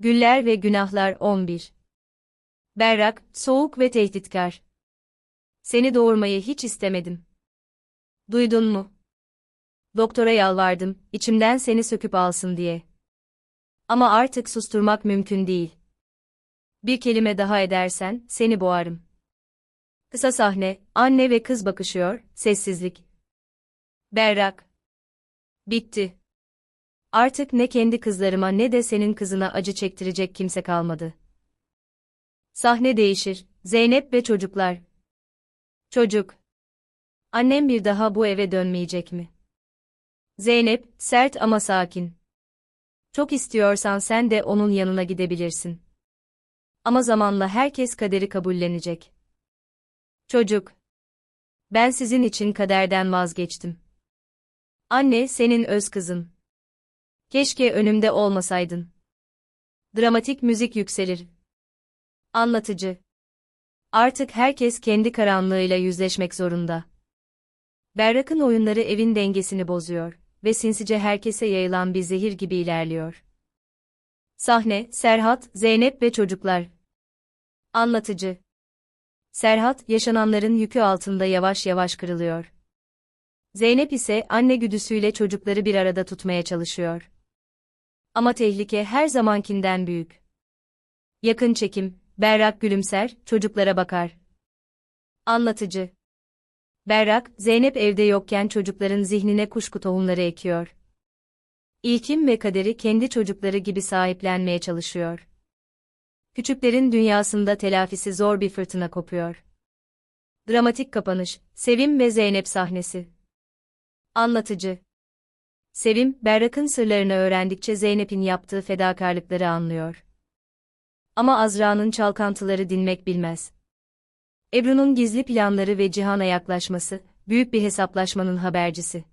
Güller ve Günahlar 11 Berrak, soğuk ve tehditkar. Seni doğurmayı hiç istemedim. Duydun mu? Doktora yalvardım, içimden seni söküp alsın diye. Ama artık susturmak mümkün değil. Bir kelime daha edersen, seni boğarım. Kısa sahne, anne ve kız bakışıyor, sessizlik. Berrak. Bitti. Artık ne kendi kızlarıma ne de senin kızına acı çektirecek kimse kalmadı. Sahne değişir, Zeynep ve çocuklar. Çocuk. Annem bir daha bu eve dönmeyecek mi? Zeynep, sert ama sakin. Çok istiyorsan sen de onun yanına gidebilirsin. Ama zamanla herkes kaderi kabullenecek. Çocuk. Ben sizin için kaderden vazgeçtim. Anne senin öz kızın. Keşke önümde olmasaydın. Dramatik müzik yükselir. Anlatıcı. Artık herkes kendi karanlığıyla yüzleşmek zorunda. Berrak'ın oyunları evin dengesini bozuyor ve sinsice herkese yayılan bir zehir gibi ilerliyor. Sahne, Serhat, Zeynep ve çocuklar. Anlatıcı. Serhat, yaşananların yükü altında yavaş yavaş kırılıyor. Zeynep ise anne güdüsüyle çocukları bir arada tutmaya çalışıyor. Ama tehlike her zamankinden büyük. Yakın çekim, Berrak gülümser, çocuklara bakar. Anlatıcı. Berrak, Zeynep evde yokken çocukların zihnine kuşku tohumları ekiyor. İlkim ve kaderi kendi çocukları gibi sahiplenmeye çalışıyor. Küçüklerin dünyasında telafisi zor bir fırtına kopuyor. Dramatik kapanış, Sevim ve Zeynep sahnesi. Anlatıcı. Sevim, Berrak'ın sırlarını öğrendikçe Zeynep'in yaptığı fedakarlıkları anlıyor. Ama Azra'nın çalkantıları dinmek bilmez. Ebru'nun gizli planları ve Cihan'a yaklaşması, büyük bir hesaplaşmanın habercisi.